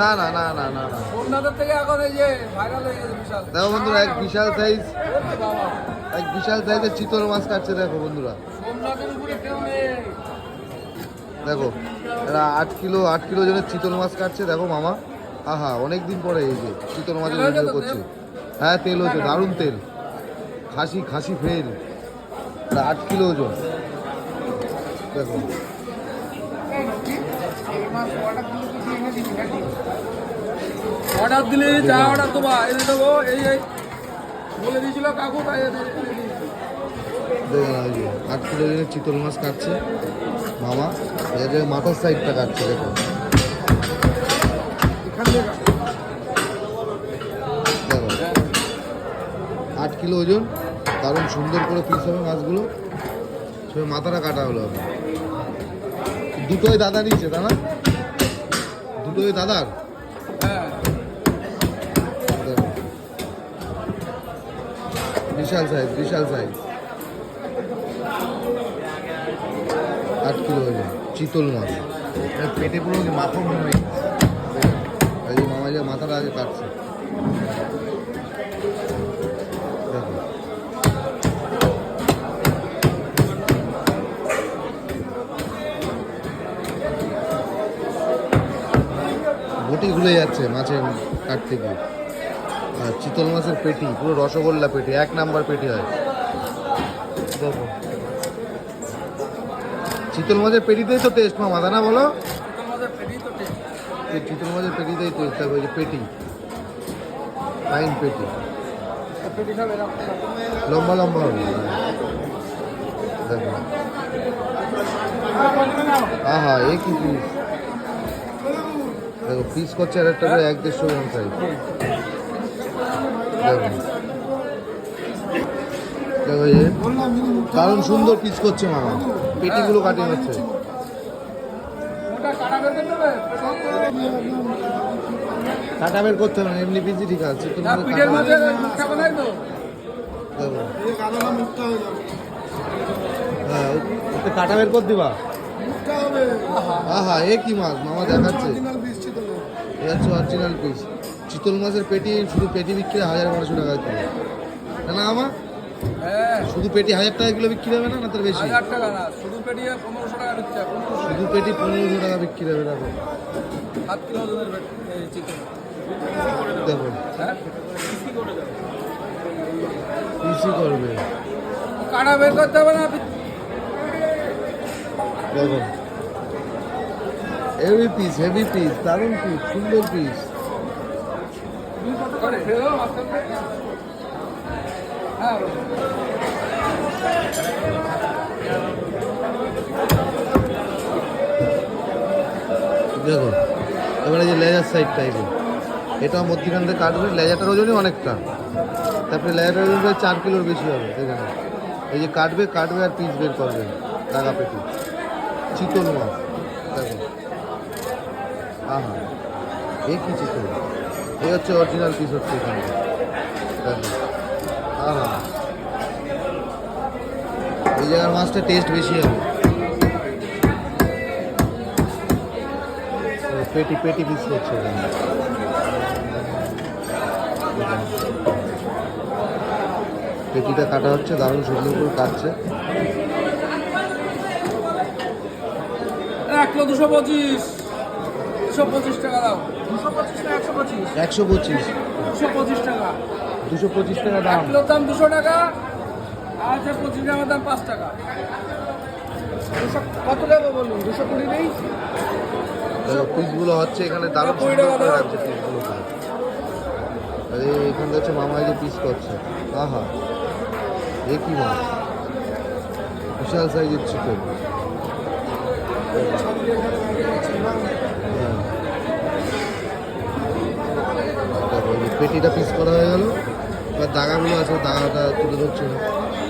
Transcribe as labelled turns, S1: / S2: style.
S1: না না না না না
S2: সোমনাথের থেকে এখন এই যে ভাইরাল হয়ে গেছে বিশাল।
S1: দেখো বন্ধুরা এক বিশাল সাইজ এক বিশাল সাইজের চিতল মাছ কাটছে দেখো বন্ধুরা।
S2: সোমনাথের উপরে কেউ নেই।
S1: দেখো এরা আট কিলো আট কিলো জনের চিতল মাছ কাটছে দেখো মামা। আহা অনেক দিন পরে এই যে চিতল মাছের ভিডিও করছে। হ্যাঁ তেল হচ্ছে দারুণ তেল। খাসি খাসি ফেল। এটা আট কিলো ওজন। দেখো।
S2: অর্ডার দিলে যা অর্ডার দেবা এনে দেবো এই এই। বলে দিয়েছিল কাকু তাই
S1: আট কিলো চিতল মাছ কাটছে মামা যে মাথার সাইডটা কাটছে দেখো। আট কিলো ওজন দারুণ সুন্দর করে পিস হবে মাছগুলো। সে মাথাটা কাটা হলো দুটোই দাদা নিচ্ছে তা না? দুটোই দাদার
S2: হ্যাঁ
S1: বিশাল সাইজ বিশাল সাইজ আট কিলো ওজন চিতল মাছ। পেটে পুরো মাখন হয়ে মামা যে মাথাটা আগে কাটছে। বটি খুলে যাচ্ছে মাছের কাটতে থেকে। আর চিতল মাছের পেটি, পুরো রসগোল্লা পেটি, এক নাম্বার পেটি হয়। দেখো। চিতল মাছের পেটিতেই তো টেস্ট মামা না বলো? চিতল মাছের পেটিতেই টেস্ট এই যে পেটি। ফাইন পেটি। লম্বা লম্বা হবে। দেখো। আহা, এ কি পিস দেখো পিস করছে আর একটা করে এক দেড়শো গ্রাম সাইজ দেখো। দেখো দারুণ সুন্দর পিস করছে মামা। পেটিগুলো কাটিং হচ্ছে।
S2: কাটা বের করতে হবে
S1: না এমনি পিসই ঠিক আছে তো
S2: না পিঠের মাঝে মুখ খাবে নাই তো?
S1: দেখো। হ্যাঁ কাটা বের কর দিবা। আহা এ কি মাছ? মামা দেখাচ্ছে। এ হচ্ছে অরিজিনাল পিস চিতল মাছের পেটি শুধু পেটি বিক্রি হাজার বারোশো টাকা কিলো না না আমার
S2: হ্যাঁ।
S1: শুধু পেটি হাজার টাকা কিলো বিক্রি হবে না না তার বেশি?
S2: শুধু পেটি পনেরোশো টাকা
S1: শুধু পেটি পনেরোশো টাকা বিক্রি হবে দেখো।
S2: সাত কিলো
S1: দেখো।
S2: হ্যাঁ?
S1: পিসি করবে।
S2: কাটা বের করতে হবে না
S1: দেখো। হেভি পিস হেভি পিস দারুণ পিস সুন্দর পিস দেখো, এবারে যে লেজার সাইড টাইপের এটা মধ্যখান থেকে কাটবে লেজারটার ওজনই অনেকটা। তারপরে লেজারটার ওজন প্রায় চার কিলোর বেশি হবে দেখে নাও। এই যে কাটবে কাটবে আর পিস বের করবে টাকা পেটি। চিতল মাছ, দেখো। আহা এই কি চিতল এই হচ্ছে অরিজিনাল পিস হচ্ছে এখানে। আহা। এই জায়গার মাছটা টেস্ট বেশি হবে। পেটি পেটি পিস করছে এখানে। পেটিটা কাটা হচ্ছে, দারুণ সুন্দর করে কাটছে।
S2: এক দুশো পঁচিশ। দুশো পঁচিশ টাকা দাও। দুশো পঁচিশ না একশো পঁচিশ?
S1: একশো পঁচিশ।
S2: দুশো পঁচিশ টাকা।
S1: দুশো পঁচিশ টাকা দাম।
S2: কিলোর দাম দুশো টাকা আর যে পঁচিশ গ্রামের দাম পাঁচ টাকা। কত দেবো বলুন? দুশো কুড়ি নেই?
S1: পিসগুলো হচ্ছে এখানে দারুণ সুন্দর
S2: টাকা
S1: করে রাখছে পিসগুলো। আরে এখানে হচ্ছে মামা যে পিস করছে। আহা এ কি মাছ? বিশাল সাইজের চিকেন পেটিটা পিস করা হয়ে গেল। এবার দাগাগুলো আছে দাগাটা তুলে ধরছে। না